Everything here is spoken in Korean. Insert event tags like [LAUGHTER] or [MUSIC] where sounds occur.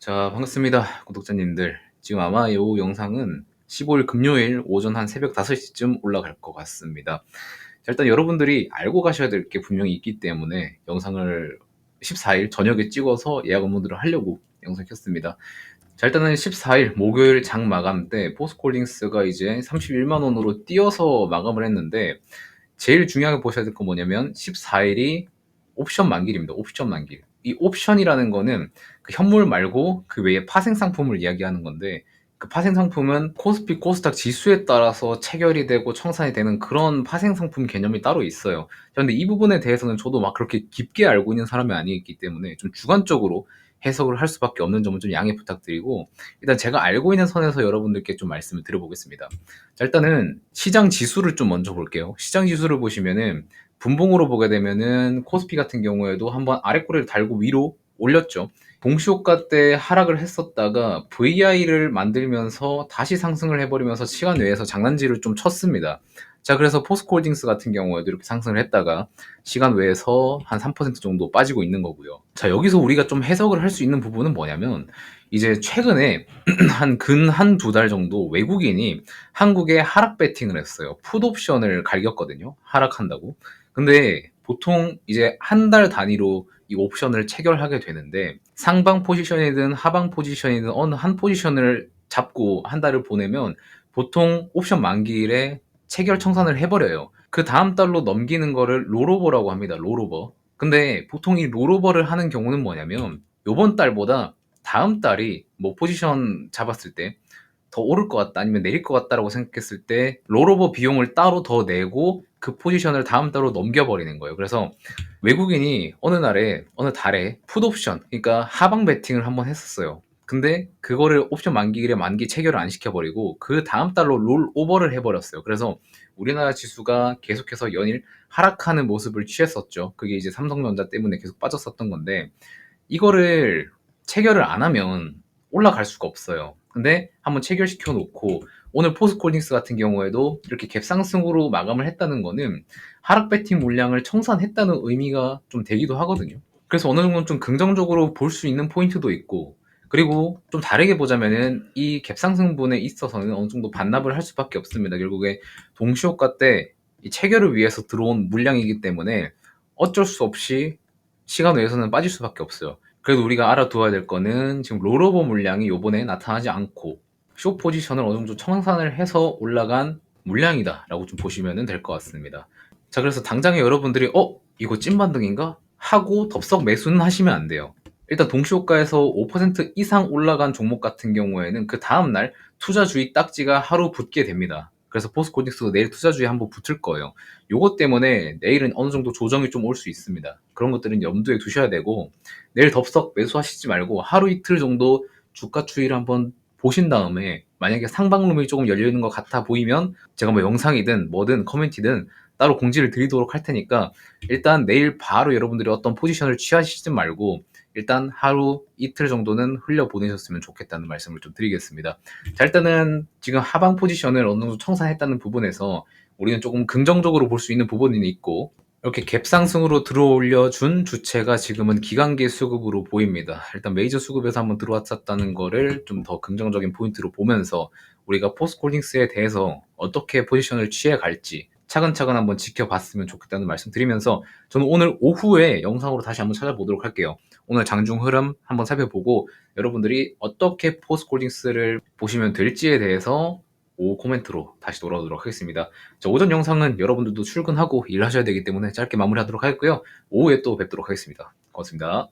자, 반갑습니다. 구독자님들. 지금 아마 이 영상은 15일 금요일 오전 한 새벽 5시쯤 올라갈 것 같습니다. 자, 일단 여러분들이 알고 가셔야 될 게 분명히 있기 때문에 영상을 14일 저녁에 찍어서 예약 업무들을 하려고 영상 켰습니다. 자, 일단은 14일 목요일 장 마감 때 포스콜딩스가 이제 31만 원으로 뛰어서 마감을 했는데 제일 중요하게 보셔야 될 건 뭐냐면 14일이 옵션 만기입니다. 옵션 만기. 이 옵션이라는 거는 그 현물 말고 그 외에 파생 상품을 이야기하는 건데 그 파생 상품은 코스피 코스닥 지수에 따라서 체결이 되고 청산이 되는 그런 파생 상품 개념이 따로 있어요. 그런데 이 부분에 대해서는 저도 막 그렇게 깊게 알고 있는 사람이 아니기 때문에 좀 주관적으로 해석을 할 수밖에 없는 점은 좀 양해 부탁드리고 일단 제가 알고 있는 선에서 여러분들께 좀 말씀을 드려보겠습니다. 자, 일단은 시장 지수를 좀 먼저 볼게요. 시장 지수를 보시면은 분봉으로 보게 되면은 코스피 같은 경우에도 한번 아래 꼬리를 달고 위로 올렸죠. 동시효과 때 하락을 했었다가 VI를 만들면서 다시 상승을 해버리면서 시간 외에서 장난질을 좀 쳤습니다. 자, 그래서 포스코홀딩스 같은 경우에도 이렇게 상승을 했다가 시간 외에서 한 3% 정도 빠지고 있는 거고요. 자, 여기서 우리가 좀 해석을 할 수 있는 부분은 뭐냐면 이제 최근에 [CLEARS THROAT] 한 근 한 두 달 정도 외국인이 한국에 하락 배팅을 했어요. 풋옵션을 갈겼거든요. 하락한다고. 근데 보통 이제 한 달 단위로 이 옵션을 체결하게 되는데 상방 포지션이든 하방 포지션이든 어느 한 포지션을 잡고 한 달을 보내면 보통 옵션 만기일에 체결 청산을 해버려요. 그 다음 달로 넘기는 거를 롤오버라고 합니다. 롤오버. 근데 보통 이 롤오버를 하는 경우는 뭐냐면 요번 달보다 다음 달이 뭐 포지션 잡았을 때 더 오를 것 같다 아니면 내릴 것 같다라고 생각했을 때 롤오버 비용을 따로 더 내고 그 포지션을 다음 달로 넘겨버리는 거예요. 그래서 외국인이 어느 날에 어느 달에 풋옵션 그러니까 하방 베팅을 한번 했었어요. 근데 그거를 옵션 만기일에 만기 체결을 안 시켜버리고 그 다음 달로 롤 오버를 해버렸어요. 그래서 우리나라 지수가 계속해서 연일 하락하는 모습을 취했었죠. 그게 이제 삼성전자 때문에 계속 빠졌었던 건데 이거를 체결을 안 하면 올라갈 수가 없어요. 근데 한번 체결시켜 놓고 오늘 포스콜딩스 같은 경우에도 이렇게 갭상승으로 마감을 했다는 거는 하락 배팅 물량을 청산했다는 의미가 좀 되기도 하거든요. 그래서 어느 정도 좀 긍정적으로 볼 수 있는 포인트도 있고 그리고 좀 다르게 보자면은 이 갭상승분에 있어서는 어느 정도 반납을 할 수밖에 없습니다. 결국에 동시효과 때 이 체결을 위해서 들어온 물량이기 때문에 어쩔 수 없이 시간 외에서는 빠질 수밖에 없어요. 그래도 우리가 알아두어야 될 거는 지금 롤오버 물량이 요번에 나타나지 않고 쇼 포지션을 어느 정도 청산을 해서 올라간 물량이다라고 좀 보시면 될 것 같습니다. 자, 그래서 당장에 여러분들이 어 이거 찐반등인가 하고 덥석 매수는 하시면 안 돼요. 일단 동시효과에서 5% 이상 올라간 종목 같은 경우에는 그 다음날 투자 주의 딱지가 하루 붙게 됩니다. 그래서 포스코닉스도 내일 투자주의 한번 붙을 거예요. 요것 때문에 내일은 어느 정도 조정이 좀 올 수 있습니다. 그런 것들은 염두에 두셔야 되고 내일 덥석 매수하시지 말고 하루 이틀 정도 주가 추이를 한번 보신 다음에 만약에 상방룸이 조금 열려 있는 것 같아 보이면 제가 뭐 영상이든 뭐든 커뮤니티든 따로 공지를 드리도록 할 테니까 일단 내일 바로 여러분들이 어떤 포지션을 취하시지 말고 일단 하루 이틀 정도는 흘려 보내셨으면 좋겠다는 말씀을 좀 드리겠습니다. 자 일단은 지금 하방 포지션을 어느 정도 청산했다는 부분에서 우리는 조금 긍정적으로 볼 수 있는 부분이 있고 이렇게 갭 상승으로 들어올려 준 주체가 지금은 기관계 수급으로 보입니다. 일단 메이저 수급에서 한번 들어왔었다는 거를 좀 더 긍정적인 포인트로 보면서 우리가 포스콜딩스에 대해서 어떻게 포지션을 취해 갈지 차근차근 한번 지켜봤으면 좋겠다는 말씀 드리면서 저는 오늘 오후에 영상으로 다시 한번 찾아보도록 할게요. 오늘 장중 흐름 한번 살펴보고 여러분들이 어떻게 포스콜딩스를 보시면 될지에 대해서 오후 코멘트로 다시 돌아오도록 하겠습니다. 자, 오전 영상은 여러분들도 출근하고 일하셔야 되기 때문에 짧게 마무리하도록 하겠고요. 오후에 또 뵙도록 하겠습니다. 고맙습니다.